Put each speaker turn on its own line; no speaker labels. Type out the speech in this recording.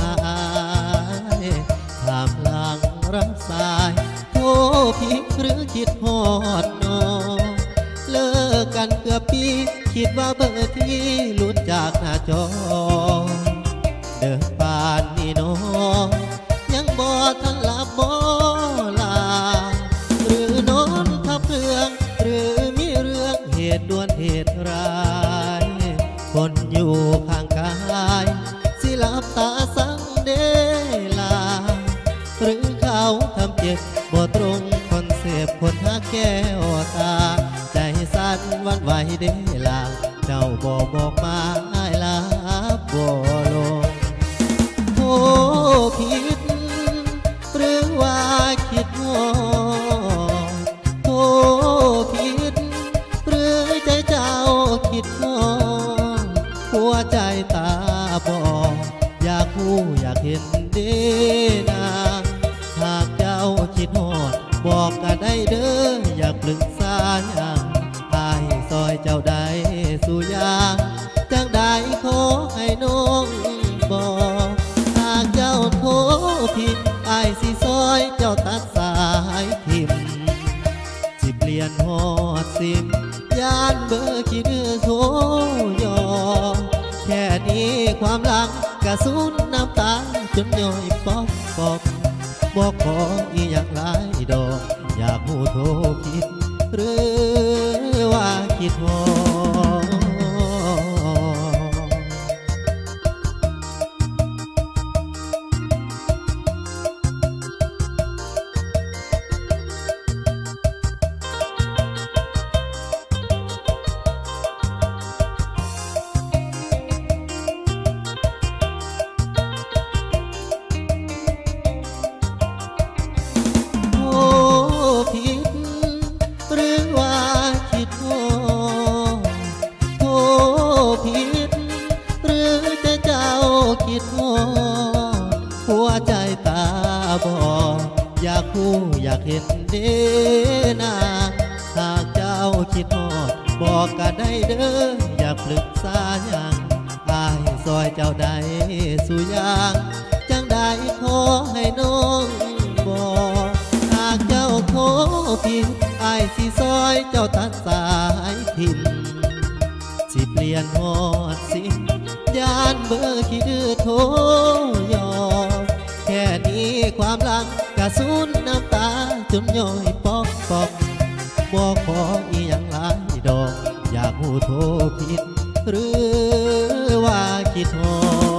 หายข้ามหลังรักสายโทรผิดหรือคิดหอดนอเลิกกันเกือบปี คิดว่าเบอร์ที่หลุดจากหน้าจอ เดิน บ่ตรงคอนเซปต์คนหักแก้วตา ใจสั่นวันไหวเดลาเจ้าบ่บอกมาอลาบ่ลงโทษผิดหรือว่าคิดงอโทษผิดหรือใจเจ้าคิดงอหัวใจตาบอดอยากรู้อยากเห็นเดนา บอกกันได้เด้ออยากปรึกษาอย่างอายซอยเจ้าได้สู่อยางจังได้ขอให้น้องบอกหากเจ้าโทรผิดอายสิซอยเจ้าตัดสายทิมสิเปลี่ยนหอดซิมยานเบอร์ขี้ดื้อโทยอมแค่นี้ความรักกระสุนน้ำตาจนย่อยปอกปอกบอกขออีอยากหลายดอก อยากหูโทรคิด หรือว่าคิดหอ คู่อยากเห็นเดนาหากเจ้าคิดฮอดบอกกันได้เด้ออยากปรึกษาอย่างอายซอยเจ้าได้สู่อย่างจังได้ขอให้น้องบอกหากเจ้าโทรผิดอายสิซอยเจ้าตัดสายทิมสิเปลี่ยนหอดสิยานเบอร์ขี้ดื้อโทยอแค่นี้ความรัก กะสุนน้ำตาจนย่อยปอกปอกบอกขออีหยังหลายดอก อยากหูโทรผิด หรือว่าคิดหอ